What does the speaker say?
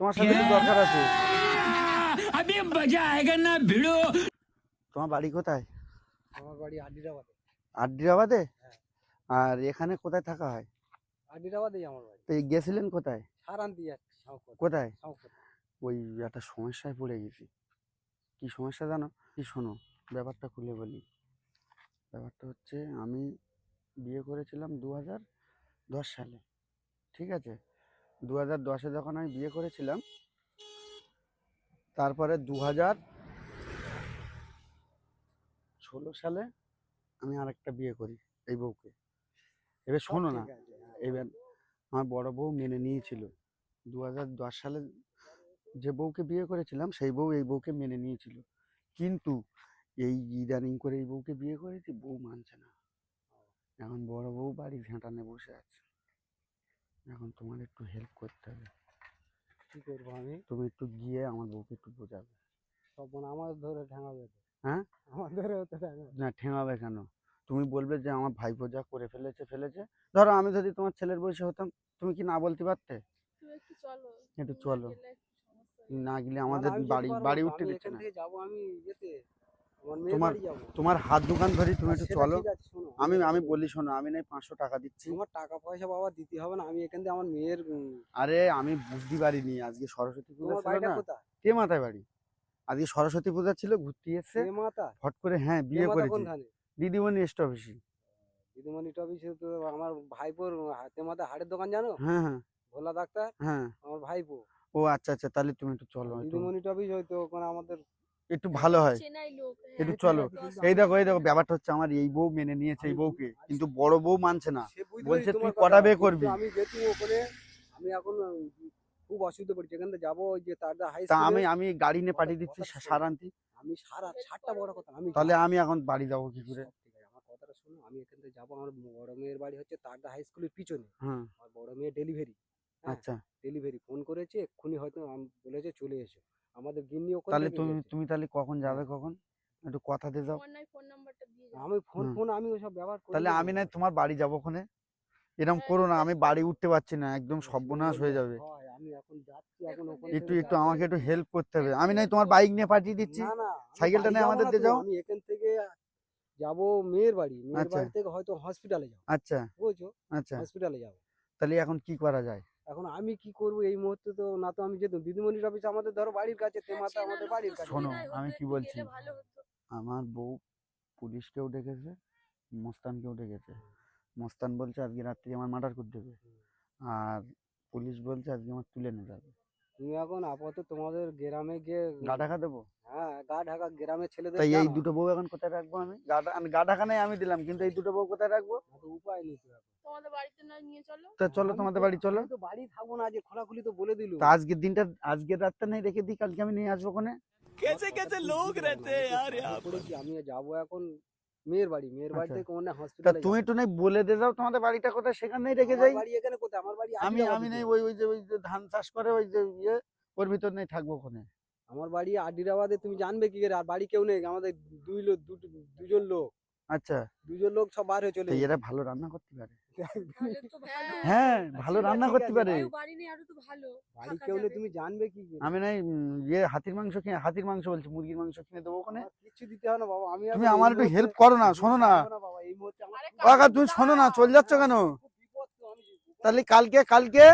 তোমার সাথে একটু দরকার আছে? আমি মজা না ভিড়ো। তোমার বাড়ি কোথায়? আমার বাড়ি আডিরাবাদে আডিরাবাদে হ্যাঁ। আর এখানে কোথায় থাকা হয়? আডিরাবাদেই আমার বাড়ি। তো গেছিলেন কোথায়? সারান্তি কোথায়? ওই একটা সমস্যায় পড়ে গেছি। কি সমস্যা জানো? কি শোনো ব্যাপারটা খুলে বলি। ব্যাপারটা হচ্ছে আমি বিয়ে করেছিলাম দু হাজার দশ সালে। ঠিক আছে? দু হাজার দশে যখন আমি বিয়ে করেছিলাম, তারপরে দু হাজার ষোলো সালে আমি আরেকটা বিয়ে করি এই বউকে। এবার শোনো না, এবার আমার বড় বউ মেনে নিয়েছিল। দু হাজার দশ সালে যে বউকে বিয়ে করেছিলাম, সেই বউ এই বউকে মেনে নিয়েছিল। কিন্তু এই ইদানিং করে এই বউকে বিয়ে করেছি, বউ মানছে না। এখন বড় বউ বাড়ি ঘেঁটানে বসে আছে। এখন তোমার একটু হেল্প করতে হবে। কি করব আমি? তুমি একটু গিয়ে আমার বউকে একটু বোঝাবে। সব মানে আমার ধরে ঠেঙাবে হ্যাঁ? আমার ধরে তো ঠেঙাবে। না ঠেঙাবে কেন? তুমি বলবে যে আমার ভাইপো যা করে ফেলেছে ফেলেছে। ধরো আমি যদি তোমার ছেলের বয়সে হতাম তুমি কি না বলতে পারতে? তুমি একটু চলো একটু না চলো। গেলে আমাদের বাড়ি বাড়ি উঠতে দিচ্ছে না। যাব আমি মেয়ের তোমার- তোমার হাত দোকান ধরি তুমি একটু চলো। শোনো, আমি আমি বলি শোনো আমি নাই পাঁচশো টাকা দিচ্ছি। তোমার টাকা পয়সা বাবা দিতে হবে না আমি এখান থেকে আমার মেয়ের আরে আমি বুঝতে পারিনি আজকে সরস্বতী পূজা ছিল না। কে মাথায় বাড়ি? আজকে সরস্বতী পূজা ছিল ঘুরতে মাতা ফট করে হ্যাঁ বিয়ে করেছি। দিদিমণি এস্ট অফিসে দিদিমণি টবিসে তো আমার ভাইপোর হাতে মাথা হাড়ের দোকান জানো? হ্যাঁ হ্যাঁ। ভোলা ডাক্তার? হ্যাঁ। আমার ভাইপো। ও আচ্ছা আচ্ছা তাহলে তুমি একটু চলো দিদিমণি অফিস হয়তো ওখানে আমাদের একটু ভালো হয়। চেনাই লোক হ্যাঁ, একটু চলো। এই দেখো এই দেখো ব্যাপারটা হচ্ছে আমার এই বউ মেনে নিয়েছে এই বউকে কিন্তু বড় বউ মানছে না। বলছে তুই কটা বিয়ে করবি? আমি যেহেতু ওখানে আমি এখন খুব অসুবিধা পড়ছি। এখান থেকে যাব ওই যে তারদা হাই তা আমি আমি গাড়ি নিয়ে পাঠিয়ে দিচ্ছি। সারান্তি আমি সারা সাতটা বড় কথা আমি তাহলে আমি এখন বাড়ি যাব কি করে? আমার কথাটা শোনো। আমি এখান থেকে যাব আমার বড় মেয়ের বাড়ি হচ্ছে তারদা হাই স্কুলের পিছনে। হ্যাঁ। আমার বড় মেয়ে ডেলিভারি হ্যাঁ। আচ্ছা। ডেলিভারি ফোন করেছে এক্ষুনি হয়তো আম- বলেছে চলে এসো। আমাদের গিন্নি ওখান তাহলে তুমি তুমি তাহলে কখন যাবে কখন? একটু কথা দিয়ে যাও। তোমার নাই ফোন নাম্বারটা দিয়ে যাও। আমি ফোন। ফোন আমি ওসব ব্যবহার করি তাহলে আমি। নাই তোমার বাড়ি যাব ওখানে। এরকম হ্যাঁ, করো না আমি বাড়ি উঠতে পারছি না একদম সর্বনাশ হয়ে যাবে। আমি এখন যাচ্ছি এখন ওখান একটু একটু আমাকে একটু হেল্প করতে হবে। হ্যাঁ, আমি নাই তোমার বাইক নিয়ে পাঠিয়ে দিচ্ছি। না না সাইকেলটা নিয়ে আমাদের দিয়ে যাও। আমি এখান থেকে যাব মেয়ের বাড়ি। মেয়ের আচ্ছা। বাড়ি থেকে হয়তো হসপিটালে যাব। আচ্ছা। বুঝছ? আচ্ছা। হসপিটালে যাব। তাহলে এখন কি করা যায়? এখন আমি কি করব? এই মুহূর্তে তো না তো আমি যেতাম। দিদিমণির অফিস আমাদের ধরো বাড়ির কাছে হ্যাঁ, তেমাতা আমাদের বাড়ির কাছে। শোনো, আমি কি বলছি? আমার বউ পুলিশকেও ডেকেছে মস্তানকেও ডেকেছে। মস্তান বলছে আজকে রাত্রি আমার মার্ডার করে দেবে। আর পুলিশ বলছে আজকে আমার তুলে নিয়ে যাবে। তুমি এখন আপাতত তোমাদের গ্রামে গিয়ে গা ঢাকা দেবো? হ্যাঁ গা ঢাকা গ্রামের ছেলেদের তাই এই দুটো বউ এখন কোথায় রাখব আমি? গা গা ঢাকা নাই আমি দিলাম কিন্তু এই দুটো বউ কোথায় রাখব? কোনো উপায় নেই তোমাদের বাড়িতে না নিয়ে চলো। তা চলো তোমাদের বাড়ি চলো। তো বাড়ি থাকব না আজকে খোলাখুলি তো বলে দিল তা আজকের দিনটা আজকের রাতটা নেই রেখে দিই কালকে আমি নিয়ে আসব কোনে কেসে কেসে লোক রেতে আর আমি যাব এখন মেয়ের বাড়ি মেয়ের বাড়ি আচ্ছা। থেকে তা হসপিটালে তুমি একটু নাই বলে দিয়ে যাও তোমাদের বাড়িটা কোথায়? সেখানেই রেখে যাই। বাড়ি এখানে কোথায়? আমার বাড়ি আমি আমি নেই ওই ওই যে ওই যে ধান চাষ করে ওই যে ইয়ে ওর ভিতর নেই থাকব ওখানে। আমার বাড়ি আডিরাবাদে তুমি জানবে কি করে? আর বাড়ি কেউ নেই আমাদের দুই লোক দুটো দুজন লোক। আচ্ছা। দুজন লোক সব বার হয়ে চলে এরা ভালো রান্না করতে পারে। হ্যাঁ ভালো রান্না করতে পারে। বাড়ি কেউ তুমি জানবে কি আমি নাই ইয়ে হাতির মাংস কিনে হাতির মাংস বলছি মুরগির মাংস কিনে দেবো ওখানে। কিচ্ছু দিতে হবে না বাবা আমি তুমি আমার একটু হেল্প করো না শোনো না। বাবা কাকা, তুমি শোনো না চলে যাচ্ছ কেন? তাহলে কালকে কালকে